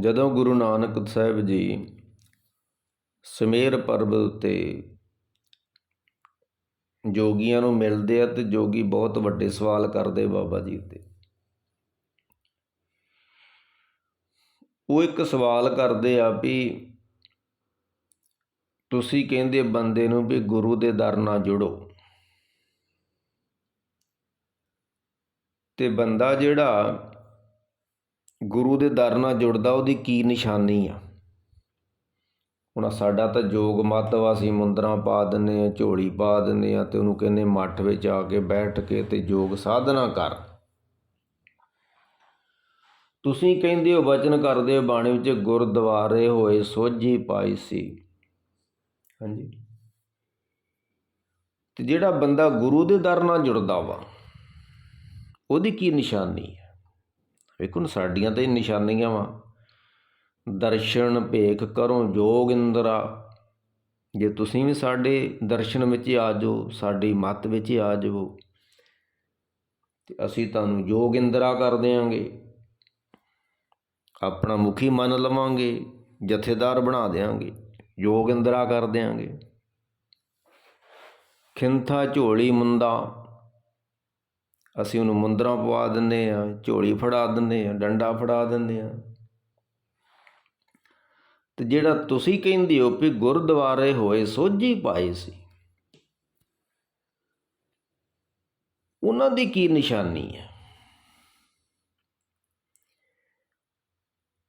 ਜਦੋਂ ਗੁਰੂ ਨਾਨਕ ਸਾਹਿਬ ਜੀ ਸਮੇਰ ਪਰਬਤ ਉੱਤੇ ਜੋਗੀਆਂ ਨੂੰ ਮਿਲਦੇ ਆ ਤੇ ਜੋਗੀ ਬਹੁਤ ਵੱਡੇ ਸਵਾਲ ਕਰਦੇ ਬਾਬਾ ਜੀ ਉੱਤੇ। ਉਹ ਇੱਕ ਸਵਾਲ ਕਰਦੇ ਆ ਵੀ ਤੁਸੀਂ ਕਹਿੰਦੇ ਬੰਦੇ ਨੂੰ ਵੀ ਗੁਰੂ ਦੇ ਦਰ ਨਾਲ ਜੁੜੋ। ਤੇ ਬੰਦਾ ਜਿਹੜਾ ਗੁਰੂ ਦੇ ਦਰ ਨਾਲ ਜੁੜਦਾ, ਉਹਦੀ ਕੀ ਨਿਸ਼ਾਨੀ ਆ? ਹੁਣ ਸਾਡਾ ਤਾਂ ਜੋਗ ਮੱਤ ਵਾ, ਅਸੀਂ ਮੁੰਦਰਾਂ ਪਾ ਦਿੰਨੇ ਆ ਝੋਲੀ ਪਾ ਦਿੰਨੇ ਆ ਤੇ ਉਹਨੂੰ ਕਹਿੰਦੇ ਮੱਠ ਵਿੱਚ ਆ ਕੇ ਬੈਠ ਕੇ ਤੇ ਜੋਗ ਸਾਧਨਾ ਕਰ। ਤੁਸੀਂ ਕਹਿੰਦੇ ਹੋ ਵਚਨ ਕਰਦੇ ਹੋ, ਬਾਣੀ ਵਿੱਚ ਗੁਰਦੁਆਰੇ ਹੋਏ ਸੋਝੀ ਪਾਈ ਸੀ। ਹਾਂਜੀ। ਤੇ ਜਿਹੜਾ ਬੰਦਾ ਗੁਰੂ ਦੇ ਦਰ ਨਾਲ ਜੁੜਦਾ ਵਾ, ਉਹਦੀ ਕੀ ਨਿਸ਼ਾਨੀ ਹੈ ਵੇਖੋ ਨਾ ਸਾਡੀਆਂ ਤਾਂ ਇਹ ਨਿਸ਼ਾਨੀਆਂ ਵਾ। ਦਰਸ਼ਨ ਭੇਖ ਕਰੋ ਜੋਗਿੰਦਰਾ ਜੇ ਤੁਸੀਂ ਵੀ ਸਾਡੇ ਦਰਸ਼ਨ ਵਿੱਚ ਆ ਜਾਓ, ਸਾਡੀ ਮੱਤ ਵਿੱਚ ਆ ਜਾਵੋ, ਤੇ ਅਸੀਂ ਤੁਹਾਨੂੰ ਜੋਗਿੰਦਰਾ ਕਰ ਦੇਵਾਂਗੇ ਆਪਣਾ ਮੁਖੀ ਮੰਨ ਲਵਾਂਗੇ, ਜਥੇਦਾਰ ਬਣਾ ਦੇਵਾਂਗੇ ਜੋਗਿੰਦਰਾ ਕਰ ਦੇਵਾਂਗੇ ਖਿੰਥਾ ਝੋਲੀ ਮੁੰਦਾ। ਅਸੀਂ ਉਹਨੂੰ ਮੁੰਦਰਾਂ ਪਵਾ ਦਿੰਦੇ ਆ ਝੋਲੀ ਫੜਾ ਦਿੰਦੇ ਆ ਡੰਡਾ ਫੜਾ ਦਿੰਦੇ ਆ ਤੇ ਜਿਹੜਾ ਤੁਸੀਂ ਕਹਿੰਦੇ ਹੋ ਕਿ ਗੁਰਦੁਆਰੇ ਹੋਏ ਸੋਝੀ ਪਾਈ ਸੀ, ਉਹਨਾਂ ਦੀ ਕੀ ਨਿਸ਼ਾਨੀ ਹੈ?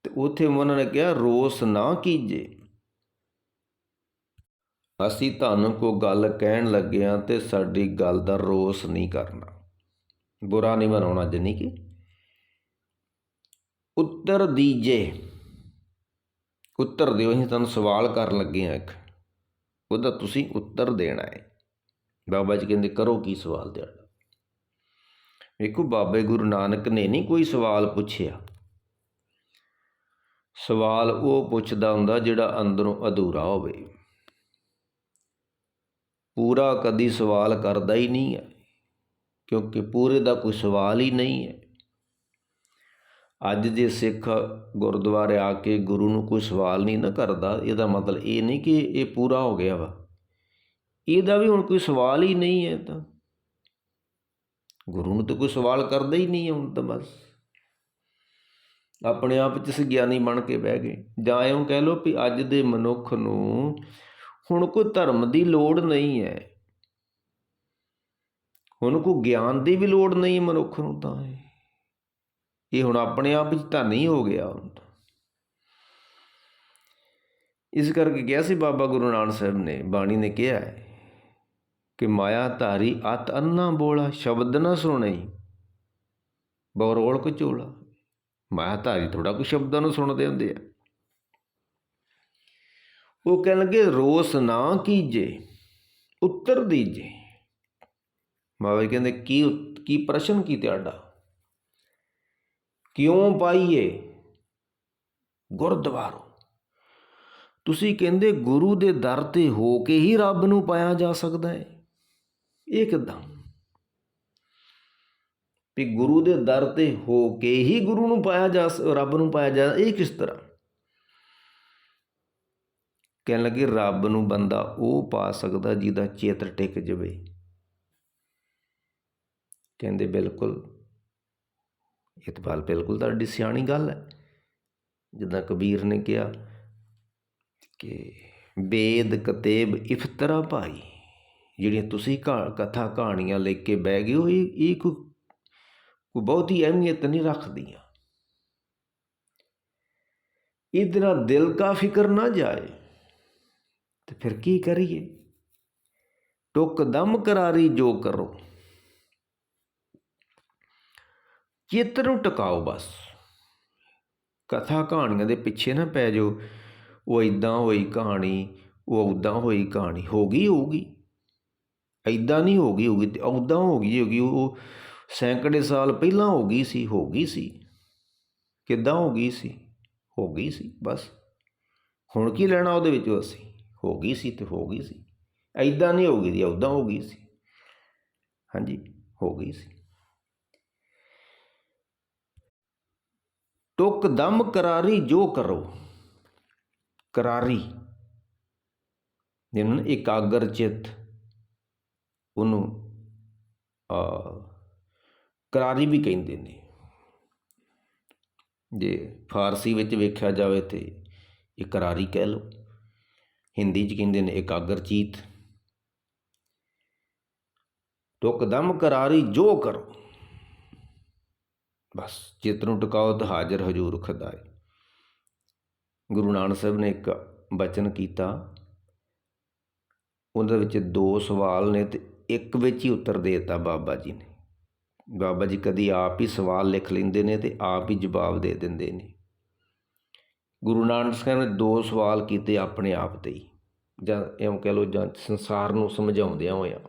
ਤੇ ਉਥੇ ਉਹਨਾਂ ਨੇ ਕਿਹਾ, ਰੋਸ ਨਾ ਕੀਜੇ। ਅਸੀਂ ਤੁਹਾਨੂੰ ਕੋ ਗੱਲ ਕਹਿਣ ਲੱਗਿਆ ਤੇ ਸਾਡੀ ਗੱਲ ਦਾ ਰੋਸ ਨਹੀਂ ਕਰਨਾ। ਬੁਰਾ ਨਹੀਂ ਮਨਾਉਣਾ ਜਨੀ ਕਿ। ਉੱਤਰ ਦੀਜੇ, ਉੱਤਰ ਦਿਓ, ਅਸੀਂ ਤੁਹਾਨੂੰ ਸਵਾਲ ਕਰਨ ਲੱਗੇ ਆ ਇੱਕ। ਉਹਦਾ ਤੁਸੀਂ ਉੱਤਰ ਦੇਣਾ ਹੈ। ਬਾਬਾ ਜੀ ਕਹਿੰਦੇ, ਕਰੋ ਕੀ ਸਵਾਲ ਤੁਹਾਡਾ? ਵੇਖੋ, ਬਾਬੇ ਗੁਰੂ ਨਾਨਕ ਨੇ ਨਹੀਂ ਕੋਈ ਸਵਾਲ ਪੁੱਛਿਆ। ਸਵਾਲ ਉਹ ਪੁੱਛਦਾ ਹੁੰਦਾ ਜਿਹੜਾ ਅੰਦਰੋਂ ਅਧੂਰਾ ਹੋਵੇ। ਪੂਰਾ ਕਦੀ ਸਵਾਲ ਕਰਦਾ ਹੀ ਨਹੀਂ ਹੈ ਕਿਉਂਕਿ ਪੂਰੇ ਦਾ ਕੋਈ ਸਵਾਲ ਹੀ ਨਹੀਂ ਹੈ। ਅੱਜ ਜੇ ਸਿੱਖ ਗੁਰਦੁਆਰੇ ਆ ਕੇ ਗੁਰੂ ਨੂੰ ਕੋਈ ਸਵਾਲ ਨਹੀਂ ਨਾ ਕਰਦਾ, ਇਹਦਾ ਮਤਲਬ ਇਹ ਨਹੀਂ ਕਿ ਇਹ ਪੂਰਾ ਹੋ ਗਿਆ ਵਾ। ਇਹਦਾ ਵੀ ਹੁਣ ਕੋਈ ਸਵਾਲ ਹੀ ਨਹੀਂ ਹੈ ਤਾਂ। ਗੁਰੂ ਨੂੰ ਤਾਂ ਕੋਈ ਸਵਾਲ ਕਰਦਾ ਹੀ ਨਹੀਂ ਹੈ ਹੁਣ ਤਾਂ ਬਸ। ਆਪਣੇ ਆਪ ਚ ਗਿਆਨੀ ਬਣ ਕੇ ਬਹਿ ਗਏ। ਜਾਂ ਇਉਂ ਕਹਿ ਲਓ ਵੀ ਅੱਜ ਦੇ ਮਨੁੱਖ ਨੂੰ ਹੁਣ ਕੋਈ ਧਰਮ ਦੀ ਲੋੜ ਨਹੀਂ ਹੈ। ਉਹਨੂੰ ਕੋਈ ਗਿਆਨ ਦੀ ਵੀ ਲੋੜ ਨਹੀਂ ਮਨੁੱਖ ਨੂੰ ਤਾਂ ਇਹ। ਹੁਣ ਆਪਣੇ ਆਪ ਵਿੱਚ ਤਾਂ ਨਹੀਂ ਹੋ ਗਿਆ ਹੁਣ ਇਸ ਕਰਕੇ ਕਿਹਾ ਸੀ ਬਾਬਾ ਗੁਰੂ ਨਾਨਕ ਸਾਹਿਬ ਨੇ, ਬਾਣੀ ਨੇ ਕਿਹਾ ਹੈ ਕਿ ਮਾਇਆ ਧਾਰੀ ਅਤ ਅੰਨਾ ਬੋਲਾ, ਸ਼ਬਦ ਨਾ ਸੁਣੇ ਬੌਰੋਲ ਕੋ ਚੋਲਾ। ਮਾਇਆ ਧਾਰੀ ਥੋੜਾ ਕੁ ਸ਼ਬਦਾਂ ਨੂੰ ਸੁਣਦੇ ਹੁੰਦੇ ਆ। ਉਹ ਕਹਿਣ ਲੱਗੇ, ਰੋਸ ਨਾ ਕੀਜੇ, ਉੱਤਰ ਦੀਜੇ। ਬਾਬਾ ਜੀ ਕਹਿੰਦੇ, ਕੀ ਕੀ ਪ੍ਰਸ਼ਨ ਕੀ ਤੁਹਾਡਾ ਕਿਉਂ ਪਾਈਏ ਗੁਰਦੁਆਰੋ? ਤੁਸੀਂ ਕਹਿੰਦੇ, ਗੁਰੂ ਦੇ ਦਰ ਤੇ ਹੋ ਕੇ ਹੀ ਰੱਬ ਨੂੰ ਪਾਇਆ ਜਾ ਸਕਦਾ ਹੈ ਇਹ ਕਿਦਾਂ ਵੀ ਗੁਰੂ ਦੇ ਦਰ ਤੇ ਹੋ ਕੇ ਹੀ ਗੁਰੂ ਨੂੰ ਪਾਇਆ ਜਾ ਰੱਬ ਨੂੰ ਪਾਇਆ ਜਾ, ਇਹ ਕਿਸ ਤਰ੍ਹਾਂ? ਕਹਿਣ ਲੱਗੇ, ਰੱਬ ਨੂੰ ਬੰਦਾ ਉਹ ਪਾ ਸਕਦਾ ਜਿਹਦਾ ਚੇਤ ਟਿਕ ਜਵੇ। ਕਹਿੰਦੇ ਬਿਲਕੁਲ। ਇਹ ਤਾਂ ਬਾਲ ਬਿਲਕੁਲ ਤੁਹਾਡੀ ਸਿਆਣੀ ਗੱਲ ਹੈ। ਜਿੱਦਾਂ ਕਬੀਰ ਨੇ ਕਿਹਾ ਕਿ ਬੇਦ ਕਤੇਬ ਇਫਤਰਾ ਭਾਈ, ਜਿਹੜੀਆਂ ਤੁਸੀਂ ਕਥਾ ਕਹਾਣੀਆਂ ਲੈ ਕੇ ਬਹਿ ਗਏ ਹੋ, ਇਹ ਇਹ ਕੋਈ ਕੋਈ ਬਹੁਤੀ ਅਹਿਮੀਅਤ ਨਹੀਂ ਰੱਖਦੀਆਂ। ਇਹਦੇ ਨਾਲ ਦਿਲ ਕਾ ਫਿਕਰ ਨਾ ਜਾਏ। ਤੇ ਫਿਰ ਕੀ ਕਰੀਏ? ਟੁੱਕ ਦਮ ਕਰਾਰੀ ਜੋ ਕਰੋ। ਚਿੱਤ ਨੂੰ ਟਿਕਾਓ ਬਸ ਕਥਾ ਕਹਾਣੀਆਂ ਦੇ ਪਿੱਛੇ ਨਾ ਪੈ ਜਾਓ ਉਹ ਇਦਾਂ ਹੋਈ ਕਹਾਣੀ ਉਹ ਉਦਾਂ ਹੋਈ ਕਹਾਣੀ ਹੋ ਗਈ ਹੋਊਗੀ ਇਦਾਂ ਨਹੀਂ ਹੋ ਗਈ ਹੋਗੀ ਤੇ ਉਦਾਂ ਹੋ ਗਈ ਹੋਗੀ ਉਹ ਸੈਂਕੜੇ ਸਾਲ ਪਹਿਲਾਂ ਹੋ ਗਈ ਸੀ ਹੋ ਗਈ ਸੀ ਕਿੱਦਾਂ ਹੋ ਗਈ ਸੀ ਹੋ ਗਈ ਸੀ ਬਸ ਹੁਣ ਕੀ ਲੈਣਾ ਉਹਦੇ ਵਿੱਚੋਂ ਅਸੀਂ ਹੋ ਗਈ ਸੀ ਤੇ ਹੋ ਗਈ ਸੀ ਐਦਾਂ ਨਹੀਂ ਹੋ ਗਈ ਦੀ ਉਦਾਂ ਹੋ ਗਈ ਸੀ ਹਾਂਜੀ ਹੋ ਗਈ ਸੀ ਟੁਕ ਦਮ ਕਰਾਰੀ ਜੋ ਕਰੋ। ਕਰਾਰੀ। ਜਿਹਨੂੰ ਇਕਾਗਰ ਚਿੱਤ, ਉਹਨੂੰ ਆ ਕਰਾਰੀ ਵੀ ਕਹਿੰਦੇ ਨੇ। ਜੇ ਫਾਰਸੀ ਵਿੱਚ ਵੇਖਿਆ ਜਾਵੇ ਤੇ ਇਹ ਕਰਾਰੀ ਕਹਿ ਲਓ। ਹਿੰਦੀ 'ਚ ਕਹਿੰਦੇ ਨੇ ਇਕਾਗਰ ਚੀਤ। ਟੁਕ ਦਮ ਕਰਾਰੀ ਜੋ ਕਰੋ। ਬਸ ਚਿੱਤ ਨੂੰ ਟਿਕਾਓ ਤਾਂ ਹਾਜ਼ਰ ਹਜੂਰ ਖੁਦਾਏ। ਗੁਰੂ ਨਾਨਕ ਸਾਹਿਬ ਨੇ ਇੱਕ ਬਚਨ ਕੀਤਾ। ਉਹਦੇ ਵਿੱਚ ਦੋ ਸਵਾਲ ਨੇ ਤੇ ਇੱਕ ਵਿੱਚ ਹੀ ਉੱਤਰ ਦੇ ਦਿੱਤਾ ਬਾਬਾ ਜੀ ਨੇ। ਬਾਬਾ ਜੀ ਕਦੀ ਆਪ ਹੀ ਸਵਾਲ ਲਿਖ ਲੈਂਦੇ ਨੇ ਤੇ ਆਪ ਹੀ ਜਵਾਬ ਦੇ ਦਿੰਦੇ ਨੇ। ਗੁਰੂ ਨਾਨਕ ਸਾਹਿਬ ਨੇ ਦੋ ਸਵਾਲ ਕੀਤੇ ਆਪਣੇ ਆਪ ਤੇ ਹੀ। ਜਾਂ ਇਉਂ ਕਹਿ ਲਓ ਜਾਂ ਸੰਸਾਰ ਨੂੰ ਸਮਝਾਉਂਦਿਆਂ ਹੋਇਆਂ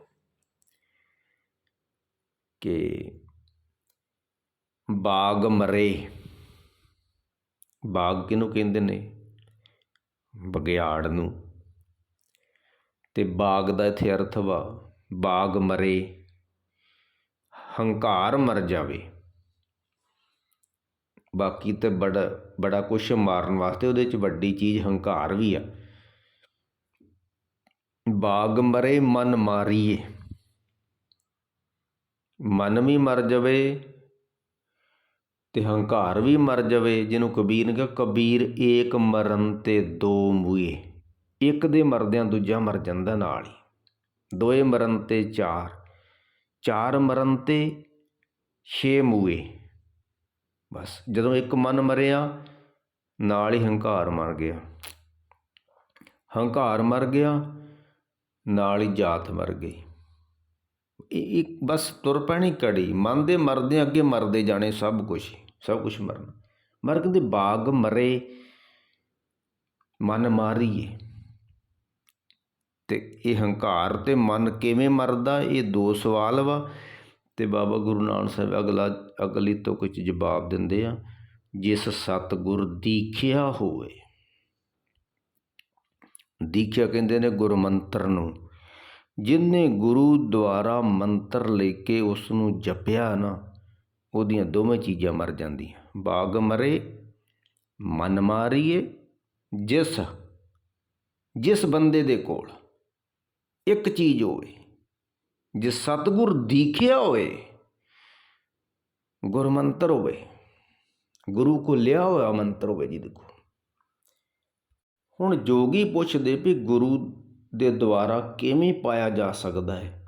ਕਿ ਬਾਗ ਮਰੇ। ਬਾਗ ਕਿਹਨੂੰ ਕਹਿੰਦੇ ਨੇ? ਬਗਿਆੜ ਨੂੰ। ਤੇ ਬਾਗ ਦਾ ਇੱਥੇ ਅਰਥ ਵਾ, ਬਾਗ ਮਰੇ, ਹੰਕਾਰ ਮਰ ਜਾਵੇ। ਬਾਕੀ ਤੇ ਬੜਾ ਬੜਾ ਕੁਛ ਮਾਰਨ ਵਾਸਤੇ ਉਹਦੇ ਚ ਵੱਡੀ ਚੀਜ਼ ਹੰਕਾਰ ਵੀ ਆ। ਬਾਗ ਮਰੇ, ਮਨ ਮਾਰੀਏ। ਮਨ ਵੀ ਮਰ ਜਾਵੇ ਅਤੇ ਹੰਕਾਰ ਵੀ ਮਰ ਜਾਵੇ, ਜਿਹਨੂੰ ਕਬੀਰ ਨੇ ਕਿਹਾ, ਕਬੀਰ, ਏਕ ਮਰਨ ਤੇ ਦੋ ਮੂਏ। ਇੱਕ ਦੇ ਮਰਦਿਆਂ ਦੂਜਾ ਮਰ ਜਾਂਦਾ ਨਾਲ ਹੀ। ਦੋਏ ਮਰਨ ਤੇ ਚਾਰ ਚਾਰ ਮਰਨ ਤੇ ਛੇ ਮੂਏ। ਬਸ, ਜਦੋਂ ਇੱਕ ਮਨ ਮਰਿਆ, ਨਾਲ ਹੀ ਹੰਕਾਰ ਮਰ ਗਿਆ। ਹੰਕਾਰ ਮਰ ਗਿਆ, ਨਾਲ ਹੀ ਜਾਤ ਮਰ ਗਈ। ਇੱਕ ਬਸ ਤੁਰ ਪੈਣੀ ਘੜੀ। ਮਨ ਦੇ ਮਰਦੇ ਅੱਗੇ ਮਰਦੇ ਜਾਣੇ ਸਭ ਕੁਝ ਸਭ ਕੁਝ ਮਰਨਾ। ਮਰ ਕਹਿੰਦੇ ਬਾਗ ਮਰੇ, ਮਨ ਮਾਰੀਏ। ਤੇ ਇਹ ਹੰਕਾਰ ਤੇ ਮਨ ਕਿਵੇਂ ਮਰਦਾ, ਇਹ ਦੋ ਸਵਾਲ ਵਾ। ਤੇ ਬਾਬਾ ਗੁਰੂ ਨਾਨਕ ਸਾਹਿਬ ਅਗਲਾ, ਅਗਲੀ ਤੋਂ ਕੁਝ ਜਵਾਬ ਦਿੰਦੇ ਆ, ਜਿਸ ਸਤਗੁਰ ਦੀਖਿਆ ਹੋਵੇ। ਦੀਖਿਆ ਕਹਿੰਦੇ ਨੇ ਗੁਰਮੰਤਰ ਨੂੰ ਜਿਹਨੇ ਗੁਰੂ ਦੁਆਰਾ ਮੰਤਰ ਲੈ ਕੇ ਉਸ ਨੂੰ ਜਪਿਆ ਨਾ, ਉਹਦੀਆਂ ਦੋਵੇਂ ਚੀਜ਼ਾਂ ਮਰ ਜਾਂਦੀਆਂ। ਬਾਗ ਮਰੇ, ਮਨ ਮਾਰੀਏ, ਜਿਸ ਜਿਸ ਬੰਦੇ ਦੇ ਕੋਲ ਇੱਕ ਚੀਜ਼ ਹੋਵੇ ਜੇ ਸਤਗੁਰ ਦੀਖਿਆ ਹੋਵੇ, ਗੁਰਮੰਤਰ ਹੋਵੇ, ਗੁਰੂ ਕੋ ਲਿਆ ਹੋਇਆ ਮੰਤਰ ਹੋਵੇ ਜੀ ਦੇਖੋ ਹੁਣ ਜੋਗੀ ਪੁੱਛਦੇ ਵੀ ਗੁਰੂ ਦੇ ਦੁਆਰਾ ਕਿਵੇਂ ਪਾਇਆ ਜਾ ਸਕਦਾ ਹੈ?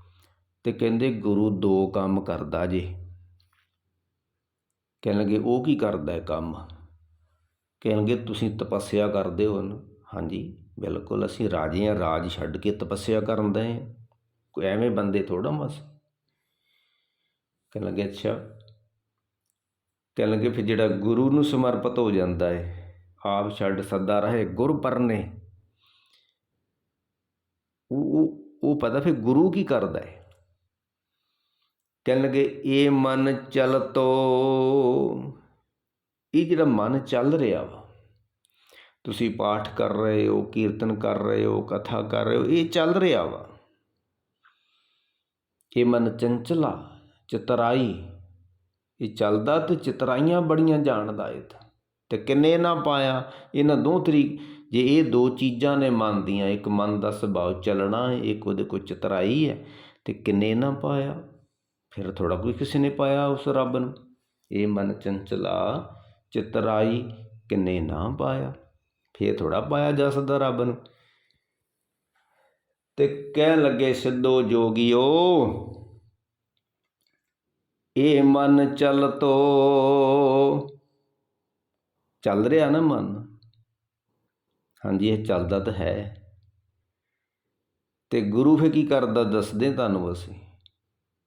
ਤੇ ਕਹਿੰਦੇ ਗੁਰੂ ਦੋ ਕੰਮ ਕਰਦਾ ਜੇ। ਕਹਿਣਗੇ, ਉਹ ਕੀ ਕਰਦਾ ਹੈ ਕੰਮ? ਕਹਿਣਗੇ, ਤੁਸੀਂ ਤਪੱਸਿਆ ਕਰਦੇ ਹੋ। ਨਾ ਹਾਂਜੀ, ਬਿਲਕੁਲ, ਅਸੀਂ ਰਾਜੇ ਆ ਰਾਜ ਛੱਡ ਕੇ ਤਪੱਸਿਆ ਕਰਨ ਦੇ ਕੋਈ ਐਵੇਂ ਬੰਦੇ ਥੋੜਾ ਬਸ। ਕਹਿਣ ਲੱਗੇ ਅੱਛਾ। ਕਹਿਣ ਲੱਗੇ ਫਿਰ ਜਿਹੜਾ ਗੁਰੂ ਨੂੰ ਸਮਰਪਿਤ ਹੋ ਜਾਂਦਾ ਹੈ, ਆਪ ਛੱਡ ਸੱਦਾ ਰਹੇ ਗੁਰ ਪਰਨੇ ਉਹ ਉਹ ਪਤਾ ਫਿਰ ਗੁਰੂ ਕੀ ਕਰਦਾ ਹੈ? ਕਹਿਣ ਲੱਗੇ, ਇਹ ਮਨ ਚਲ ਤੋ। ਇਹ ਜਿਹੜਾ ਮਨ ਚੱਲ ਰਿਹਾ ਵਾ, ਤੁਸੀਂ ਪਾਠ ਕਰ ਰਹੇ ਹੋ, ਕੀਰਤਨ ਕਰ ਰਹੇ ਹੋ, ਕਥਾ ਕਰ ਰਹੇ ਹੋ, ਇਹ ਚੱਲ ਰਿਹਾ ਵਾ। ਇਹ ਮਨ ਚੰਚਲਾ, ਚਤਰਾਈ, ਇਹ ਚੱਲਦਾ ਤੇ ਚਤਰਾਈਆਂ ਬੜੀਆਂ ਜਾਣਦਾ ਇਹ ਤਾਂ। ਤੇ ਕਿੰਨੇ ਨਾ ਪਾਇਆ, ਇਹਨਾਂ ਦੋ ਤਰੀਕ ਜੇ ਇਹ ਦੋ ਚੀਜ਼ਾਂ ਨੇ ਮਨ ਦੀਆਂ, ਇੱਕ ਮਨ ਦਾ ਸੁਭਾਅ ਚੱਲਣਾ ਹੈ, ਇੱਕ ਉਹਦੇ ਕੋਈ ਚਤਰਾਈ ਹੈ, ਤੇ ਕਿੰਨੇ ਨਾ ਪਾਇਆ, ਫਿਰ ਥੋੜਾ ਕੋਈ ਕਿਸੇ ਨੇ ਪਾਇਆ ਉਸ ਰੱਬ ਨੂੰ। ਇਹ ਮਨ ਚੰਚਲਾ, ਚਤਰਾਈ, ਕਿੰਨੇ ਨਾ ਪਾਇਆ, ਫੇਰ ਥੋੜਾ ਪਾਇਆ ਜਾ ਸਕਦਾ ਰੱਬ ਨੂੰ। ਤੇ ਕਹਿਣ ਲੱਗੇ ਸਿੱਧੋ ਜੋਗੀਓ, ਇਹ ਮਨ ਚਲ ਤੋ, ਚੱਲ ਰਿਹਾ ਨਾ ਮਨ। ਹਾਂਜੀ, ਇਹ ਚੱਲਦਾ ਤਾਂ ਹੈ। ਤੇ ਗੁਰੂ ਫੇ ਕੀ ਕਰਦਾ, ਦੱਸਦੇ ਤੁਹਾਨੂੰ ਅਸੀਂ।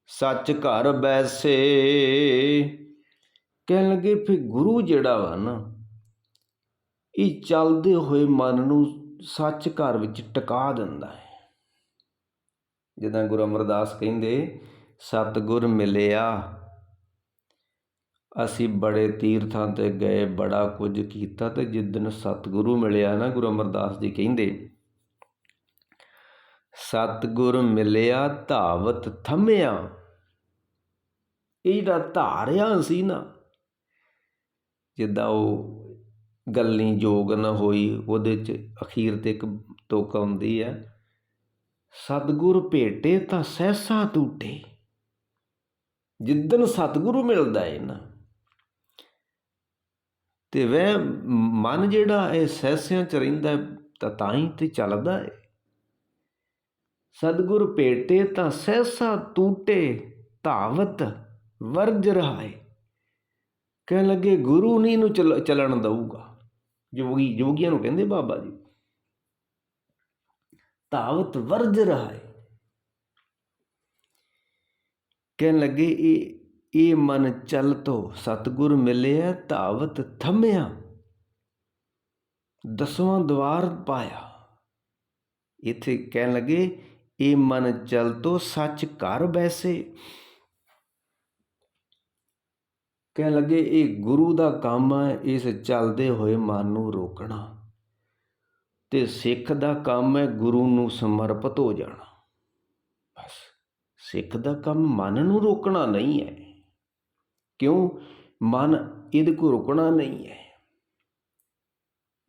ਸੱਚ ਘਰ ਬੈਸੇ ਕਹਿਣ ਲੱਗੇ ਫੇ ਗੁਰੂ ਜਿਹੜਾ ਵਾ ਨਾ, ਇਹ ਚੱਲਦੇ ਹੋਏ ਮਨ ਨੂੰ ਸੱਚ ਘਰ ਵਿੱਚ ਟਿਕਾ ਦਿੰਦਾ ਹੈ। ਜਿੱਦਾਂ ਗੁਰੂ ਅਮਰਦਾਸ ਕਹਿੰਦੇ, ਸਤਗੁਰ ਮਿਲਿਆ ਅਸੀਂ ਬੜੇ ਤੀਰਥਾਂ ਤੇ ਗਏ, ਬੜਾ ਕੁਝ ਕੀਤਾ ਅਤੇ ਜਿੱਦਣ ਸਤਿਗੁਰੂ ਮਿਲਿਆ ਨਾ, ਗੁਰੂ ਅਮਰਦਾਸ ਜੀ ਕਹਿੰਦੇ, ਸਤਿਗੁਰ ਮਿਲਿਆ, ਧਾਵਤ ਥੰਮਿਆ। ਇਹ ਜਿਹੜਾ ਧਾਰਿਆ ਸੀ ਨਾ। ਜਿੱਦਾਂ ਉਹ ਗੱਲੀ ਜੋਗ ਨਾ ਹੋਈ, ਉਹਦੇ ਚ ਅਖੀਰ ਤੇ ਇੱਕ ਤੁਕ ਆਉਂਦੀ ਆ, ਸਤਿਗੁਰ ਭੇਟੇ ਤਾਂ ਸਹਿਸਾ ਟੂਟੇ। ਜਿੱਦਨ ਸਤਿਗੁਰੂ ਮਿਲਦਾ ਏ ਨਾ ਤੇ ਵਹਿ ਮਨ ਜਿਹੜਾ ਇਹ ਸਹਿਸਿਆਂ ਚ ਰਹਿੰਦਾ ਤਾਂ ਤਾਂ ਹੀ ਤੇ ਚੱਲਦਾ ਹੈ ਸਤਿਗੁਰ ਭੇਟੇ ਤਾਂ ਸਹਿਸਾ ਟੂਟੇ ਧਾਵਤ ਵਰਜ ਰਹਾਏ ਕਹਿਣ ਲੱਗੇ, ਗੁਰੂ ਨਹੀਂ ਨੂੰ ਚੱਲ- ਚੱਲਣ ਦਊਗਾ। ਜੋਗੀ ਜੋਗੀਆਂ ਨੂੰ ਕਹਿੰਦੇ ਬਾਬਾ ਜੀ। ਧਾਵਤ ਵਰਜ ਰਹਾਏ ਕਹਿਣ ਲੱਗੇ, ਇਹ ਇਹ ਮਨ ਚੱਲ ਤੋ ਸਤਿਗੁਰ ਮਿਲਿਆ, ਧਾਵਤ ਥੰਮਿਆ। ਦਸਵਾਂ ਦਵਾਰ ਪਾਇਆ। ਇੱਥੇ ਕਹਿਣ ਲੱਗੇ, ਇਹ ਮਨ ਚੱਲ ਤੋ ਸੱਚ ਘਰ ਬੈਸੇ। ਕਹਿਣ ਲੱਗੇ, ਇਹ ਗੁਰੂ ਦਾ ਕੰਮ ਹੈ, ਇਸ ਚੱਲਦੇ ਹੋਏ ਮਨ ਨੂੰ ਰੋਕਣਾ। ਤੇ ਸਿੱਖ ਦਾ ਕੰਮ ਹੈ, ਗੁਰੂ ਨੂੰ ਸਮਰਪਿਤ ਹੋ ਜਾਣਾ। ਬਸ, ਸਿੱਖ ਦਾ ਕੰਮ ਮਨ ਨੂੰ ਰੋਕਣਾ ਨਹੀਂ ਹੈ। ਕਿਉਂ? ਮਨ ਇਹਦੇ ਕੋਲ ਰੁਕਣਾ ਨਹੀਂ ਹੈ।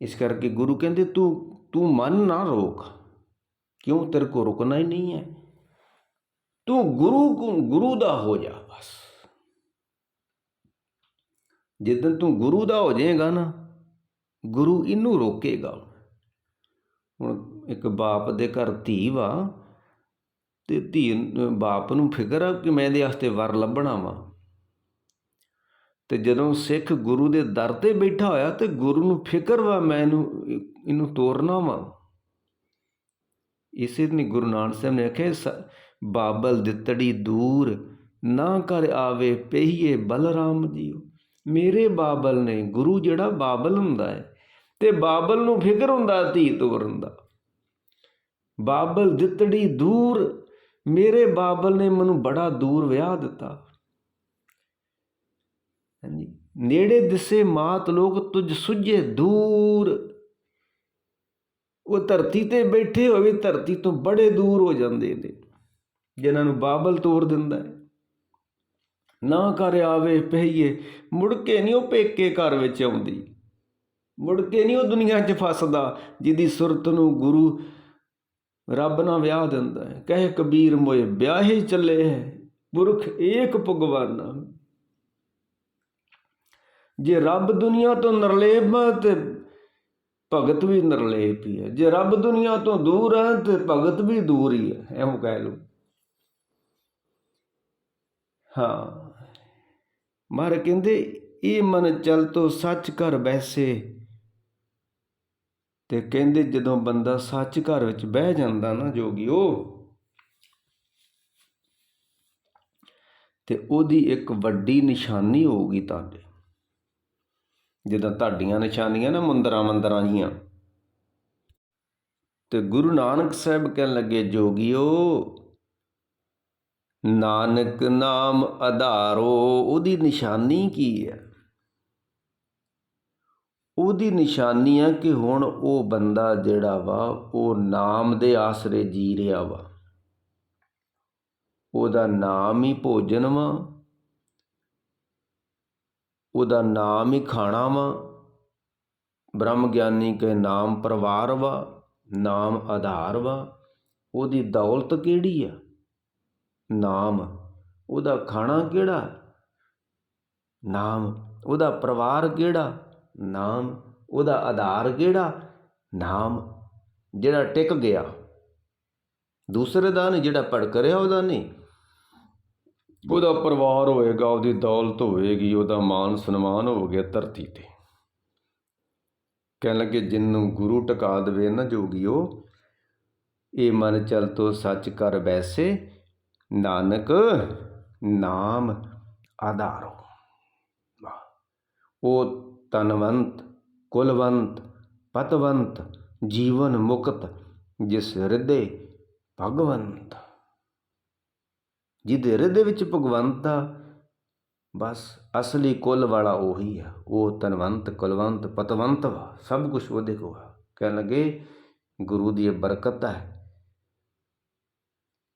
ਇਸ ਕਰਕੇ ਗੁਰੂ ਕਹਿੰਦੇ, ਤੂੰ ਤੂੰ ਮਨ ਨਾ ਰੋਕ। ਕਿਉਂ? ਤੇਰੇ ਕੋ ਰੁਕਣਾ ਹੀ ਨਹੀਂ ਹੈ। ਤੂੰ ਗੁਰੂ ਗੁਰੂ ਦਾ ਹੋ ਜਾ ਬਸ। ਜਿੱਦਨ ਤੂੰ ਗੁਰੂ ਦਾ ਹੋ ਜਾਏਗਾ ਨਾ, ਗੁਰੂ ਇਹਨੂੰ ਰੋਕੇਗਾ। ਹੁਣ ਇੱਕ ਬਾਪ ਦੇ ਘਰ ਧੀ ਵਾ ਤੇ ਧੀ ਬਾਪ ਨੂੰ ਫਿਕਰ ਆ ਕਿ ਮੈਂ ਇਹਦੇ ਵਾਸਤੇ ਵਰ ਲੱਭਣਾ ਵਾ। ਤੇ ਜਦੋਂ ਸਿੱਖ ਗੁਰੂ ਦੇ ਦਰ ਤੇ ਬੈਠਾ ਹੋਇਆ ਤੇ ਗੁਰੂ ਨੂੰ ਫਿਕਰ ਵਾ, ਮੈਂ ਇਹਨੂੰ ਇਹਨੂੰ ਤੋਰਨਾ ਵਾ। ਇਸੇ ਨੇ ਗੁਰੂ ਨਾਨਕ ਸਾਹਿਬ ਨੇ ਆਖਿਆ, ਸ- ਬਾਬਲ ਦਿੱਤੜੀ ਦੂਰ, ਨਾ ਕਰ ਆਵੇ ਪਹੀਏ ਬਲਰਾਮ ਜੀਓ। ਮੇਰੇ ਬਾਬਲ ਨੇ, ਗੁਰੂ ਜਿਹੜਾ ਬਾਬਲ ਹੁੰਦਾ ਹੈ, ਤੇ ਬਾਬਲ ਨੂੰ ਫਿਕਰ ਹੁੰਦਾ, ਧੀ ਤੋਰਨ ਦਾ। ਬਾਬਲ ਦਿੱਤੜੀ ਦੂਰ, ਮੇਰੇ ਬਾਬਲ ਨੇ ਮੈਨੂੰ ਬੜਾ ਦੂਰ ਵਿਆਹ ਦਿੱਤਾ। ਹਾਂਜੀ। ਨੇੜੇ ਦਿਸੇ ਮਾਤ ਲੋਕ ਤੁਝ ਸੁਝੇ ਦੂਰ। ਉਹ ਧਰਤੀ ਤੇ ਬੈਠੇ ਹੋਵੇ, ਧਰਤੀ ਤੋਂ ਬੜੇ ਦੂਰ ਹੋ ਜਾਂਦੇ ਨੇ, ਜਿਨ੍ਹਾਂ ਨੂੰ ਬਾਬਲ ਤੋੜ ਦਿੰਦਾ ਹੈ। ਨਾ ਕਰ ਆਵੇ ਪਹੀਏ, ਮੁੜ ਕੇ ਨਹੀਂ ਉਹ ਪੇਕੇ ਘਰ ਵਿੱਚ ਆਉਂਦੀ। ਮੁੜ ਕੇ ਨਹੀਂ ਉਹ ਦੁਨੀਆ 'ਚ ਫਸਦਾ, ਜਿਹਦੀ ਸੁਰਤ ਨੂੰ ਗੁਰੂ ਰੱਬ ਨਾਲ ਵਿਆਹ ਦਿੰਦਾ ਹੈ। ਕਹੇ ਕਬੀਰ ਮੋਏ, ਵਿਆਹੇ ਚੱਲੇ ਹੈ, ਪੁਰਖ ਏਕ ਭਗਵਾਨਾ। ਜੇ ਰੱਬ ਦੁਨੀਆ ਤੋਂ ਨਿਰਲੇਪ ਹੈ ਤੇ ਭਗਤ ਵੀ ਨਿਰਲੇਪ ਹੀ ਹੈ। ਜੇ ਰੱਬ ਦੁਨੀਆ ਤੋਂ ਦੂਰ ਹੈ ਤੇ ਭਗਤ ਵੀ ਦੂਰ ਹੀ ਹੈ। ਐਵੇਂ ਕਹਿ ਲਓ। ਹਾਂ। ਮਹਾਰਾਜ ਕਹਿੰਦੇ, ਇਹ ਮਨ ਚਲ ਤੋ ਸੱਚ ਘਰ ਬੈਸੇ। ਤੇ ਕਹਿੰਦੇ, ਜਦੋਂ ਬੰਦਾ ਸੱਚ ਘਰ ਵਿੱਚ ਬਹਿ ਜਾਂਦਾ ਨਾ ਜੋਗੀਓ ਤੇ ਉਹਦੀ ਇੱਕ ਵੱਡੀ ਨਿਸ਼ਾਨੀ ਹੋਊਗੀ ਤੁਹਾਡੇ। ਜਿੱਦਾਂ ਤੁਹਾਡੀਆਂ ਨਿਸ਼ਾਨੀਆਂ ਨਾ ਮੁੰਦਰਾਂ ਮੰਦਰਾਂ ਜੀਆਂ। ਤੇ ਗੁਰੂ ਨਾਨਕ ਸਾਹਿਬ ਕਹਿਣ ਲੱਗੇ, ਜੋਗੀਓ, ਨਾਨਕ ਨਾਮ ਆਧਾਰੋ ਉਹਦੀ ਨਿਸ਼ਾਨੀ ਕੀ ਹੈ? ਉਹਦੀ ਨਿਸ਼ਾਨੀ ਆ ਕਿ ਹੁਣ ਉਹ ਬੰਦਾ ਜਿਹੜਾ ਵਾ, ਉਹ ਨਾਮ ਦੇ ਆਸਰੇ ਜੀ ਰਿਹਾ ਵਾ। ਉਹਦਾ ਨਾਮ ਹੀ ਭੋਜਨ ਵਾ ਉਹਦਾ ਨਾਮ ਹੀ ਖਾਣਾ ਵਾ। ਬ੍ਰਹਮ ਗਿਆਨੀ ਕੇ ਨਾਮ ਪਰਿਵਾਰ ਵਾ, ਨਾਮ ਆਧਾਰ ਵਾ। ਉਹਦੀ ਦੌਲਤ ਕਿਹੜੀ ਆ? ਨਾਮ। ਉਹਦਾ ਖਾਣਾ ਕਿਹੜਾ? ਨਾਮ। ਉਹਦਾ ਪਰਿਵਾਰ ਕਿਹੜਾ? ਨਾਮ। ਉਹਦਾ ਆਧਾਰ ਕਿਹੜਾ? ਨਾਮ। ਜਿਹੜਾ ਟਿਕ ਗਿਆ। ਦੂਸਰੇ ਦਾ ਨਹੀਂ, ਜਿਹੜਾ ਭੜਕ ਰਿਹਾ, ਉਹਦਾ ਨਹੀਂ। ਉਹਦਾ ਪਰਿਵਾਰ ਹੋਏਗਾ, ਉਹਦੀ ਦੌਲਤ ਹੋਏਗੀ, ਉਹਦਾ ਮਾਨ ਸਨਮਾਨ ਹੋ ਗਿਆ ਧਰਤੀ ਤੇ। ਕਹਿਣ ਲੱਗੇ, ਜਿੰਨੂੰ ਗੁਰੂ ਟਿਕਾ ਦੇਵੇ ਨਾ ਜੋਗੀਓ, ਇਹ ਮਨ ਚਲ ਤੋ ਸੱਚ ਕਰ ਵੈਸੇ, ਨਾਨਕ ਨਾਮ ਆਧਾਰੋ। ਵਾਹ। ਉਹ ਤਨਵੰਤ, ਕੁਲਵੰਤ, ਪਤਵੰਤ, ਜੀਵਨ ਮੁਕਤ, ਜਿਸ ਹਿਰਦੇ ਭਗਵੰਤ। ਜਿਹਦੇ ਹਿਰਦੇ ਵਿੱਚ ਭਗਵੰਤ ਆ, ਬਸ ਅਸਲੀ ਕੁੱਲ ਵਾਲਾ ਉਹੀ ਆ। ਉਹ ਤਨਵੰਤ ਕੁਲਵੰਤ, ਪਤਵੰਤ ਵਾ, ਸਭ ਕੁਝ ਉਹਦੇ ਕੋ ਆ। ਕਹਿਣ ਲੱਗੇ, ਗੁਰੂ ਦੀ ਇਹ ਬਰਕਤ ਹੈ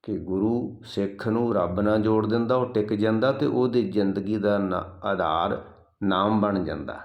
ਕਿ ਗੁਰੂ ਸਿੱਖ ਨੂੰ ਰੱਬ ਨਾਲ ਜੋੜ ਦਿੰਦਾ, ਉਹ ਟਿਕ ਜਾਂਦਾ ਤੇ ਉਹਦੀ ਜ਼ਿੰਦਗੀ ਦਾ ਨਾ- ਆਧਾਰ ਨਾਮ ਬਣ ਜਾਂਦਾ।